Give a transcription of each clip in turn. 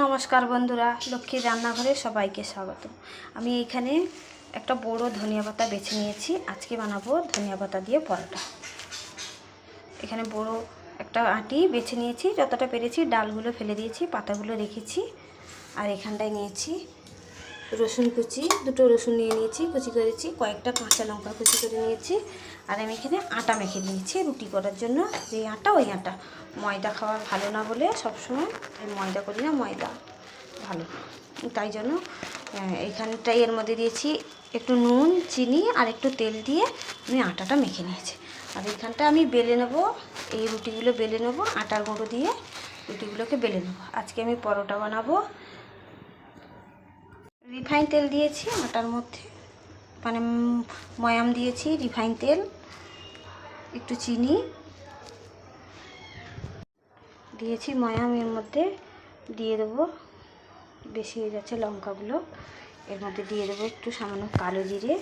নমস্কার বন্ধুরা, লক্ষ্মীর রান্নাঘরে সবাইকে স্বাগত। আমি এইখানে একটা বড় ধনিয়া পাতা বেছে নিয়েছি। আজকে বানাবো ধনিয়া পাতা দিয়ে পরোটা। এখানে বড় একটা আটি বেছে নিয়েছি, যতটা পেরেছি ডালগুলো ফেলে দিয়েছি, পাতাগুলো রেখেছি। আর এখানটায় নিয়েছি রসুন কুচি, দুটো রসুন নিয়ে নিয়েছি, কুচি করেছি, কয়েকটা কাঁচা লঙ্কা কুচি করে নিয়েছি। আর আমি এখানে আটা মেখে নিয়েছি। রুটি করার জন্য যে আটা ওই আটা। ময়দা খাওয়া ভালো না বলে সবসময় আমি ময়দা করি না ময়দা ভালো। তাই জন্য আহ, এইখানটায় এর মধ্যে দিয়েছি একটু নুন চিনি আর একটু তেল দিয়ে আমি আটাটা মেখে নিয়েছি। আর এইখানটা আমি বেলে নেব এই রুটিগুলো বেলে নেব আটার গুঁড়ো দিয়ে রুটিগুলোকে বেলে নেব। আজকে আমি পরোটা বানাবো। রিফাইন তেল দিয়েছি আটার মধ্যে। মানে ময়াম দিয়েছি রিফাইন তেল, একটু চিনি। দিয়েছি ময়াম, এর মধ্যে দিয়ে দেবো বেশি হয়ে যাচ্ছে লঙ্কাগুলো। এর মধ্যে দিয়ে দেবো একটু সামান্য কালো জিরে।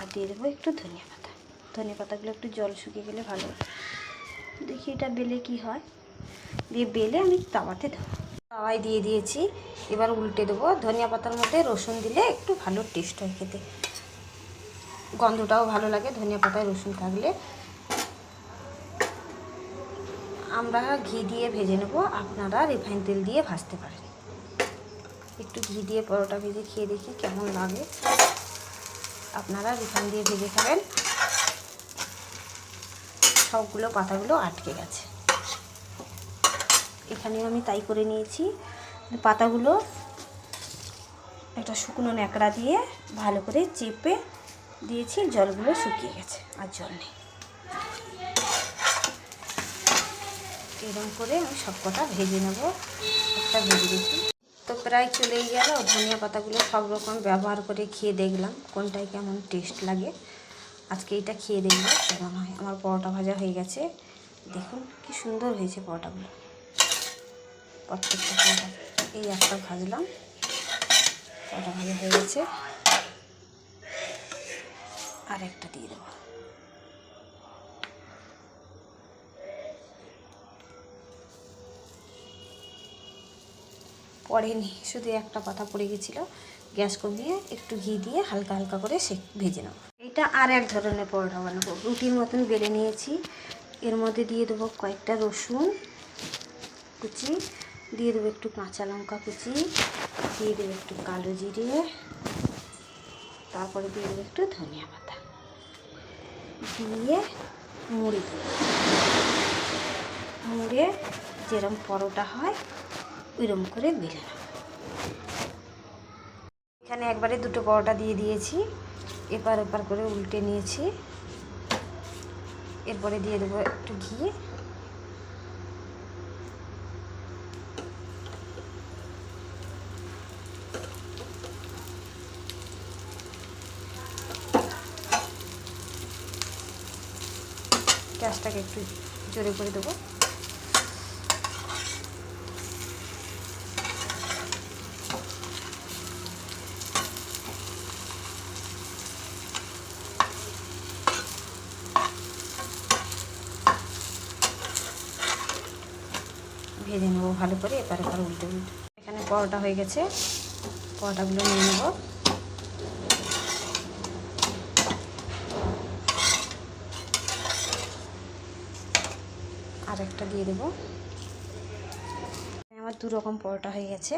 আর দিয়ে দেবো একটু ধনিয়া পাতা। ধনিয়া পাতাগুলো একটু জল শুকিয়ে গেলে ভালো। দেখি এটা বেলে কি হয়। দিয়ে বেলে আমি তাওয়াতে দেবো। তাওয়ায় দিয়ে দিয়েছি। এবার উল্টে দেবো। ধনিয়া পাতার মধ্যে রসুন দিলে একটু ভালো টেস্ট হয় খেতে। গন্ধটাও ভালো লাগে, ধনিয়া পাতায় রসুন থাকলে। আমরা ঘি দিয়ে ভেজে নেব। আপনারা রিফাইন তেল দিয়ে ভাজতে পারেন। একটু ঘি দিয়ে পরোটা ভেজে খেয়ে দেখি কেমন লাগে। আপনারা রিফাইন দিয়ে ভেজে খাবেন। সবগুলো পাতাগুলো আটকে গেছে। এখানে আমি তাই করে নিয়েছি। পাতাগুলো একটা শুকনো ন্যাকড়া দিয়ে ভালো করে চেপে দিয়েছি, জলগুলো শুকিয়ে গেছে আর জল নেই। এরকম করে আমি সব কটা ভেজে নেব, একটা ভেজে দিচ্ছি তো প্রায় চলেই গেল, ধনিয়া পাতাগুলো সব রকম ব্যবহার করে খেয়ে দেখলাম, কোনটায় কেমন টেস্ট লাগে। আজকে এটা খেয়ে দেখব, কেমন হয়। আমার পরোটা ভাজা হয়ে গেছে। দেখুন, কি সুন্দর হয়েছে পরোটাগুলো। প্রত্যেকটা এই একটা ভাজলাম। পরোটা ভাজা হয়ে গেছে। আর একটা দিয়ে দেবো। পড়েনি, শুধু একটা পাতা পড়ে গেছিল। গ্যাস কমিয়ে একটু ঘি দিয়ে হালকা হালকা করে সে ভেজে নেব। এটা আর এক ধরনের পরোটা বানাবো। রুটির মতন বেলে নিয়েছি। এর মধ্যে দিয়ে দেবো কয়েকটা রসুন, কুচি দিয়ে দেবো একটু কাঁচা লঙ্কা কুচি, দিয়ে দেবো একটু কালো জিরে, তারপরে দিয়ে দেবো একটু ধনিয়া পাতা। দিয়ে মুড়ি মুড়ে যেরম পরোটা হয় ওইরকম করে বেলে নেব। এখানে একবারে দুটো পরোটা দিয়ে দিয়েছি, এপার ওপার করে উল্টে নিয়েছি। এরপরে দিয়ে দেবো একটু ঘি গ্যাসটাকে একটু জোরে করে দেবো। ভেজে নেব ভালো করে এপারে এপারে উল্টে উল্টে। এখানে পরোটা হয়ে গেছে। পরোটাগুলো নিয়ে নেব। আর একটা দিয়ে দেবো। আমার দু রকম পরোটা হয়ে গেছে।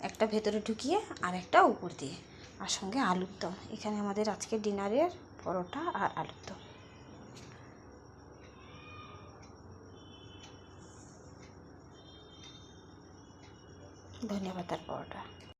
একটা ভেতরে ঢুকিয়ে আর একটা উপর দিয়ে। আর সঙ্গে আলুর দম। এখানে আমাদের আজকে ডিনারের পরোটা আর আলুর দম। ধনিয়া পাতার পরোটা।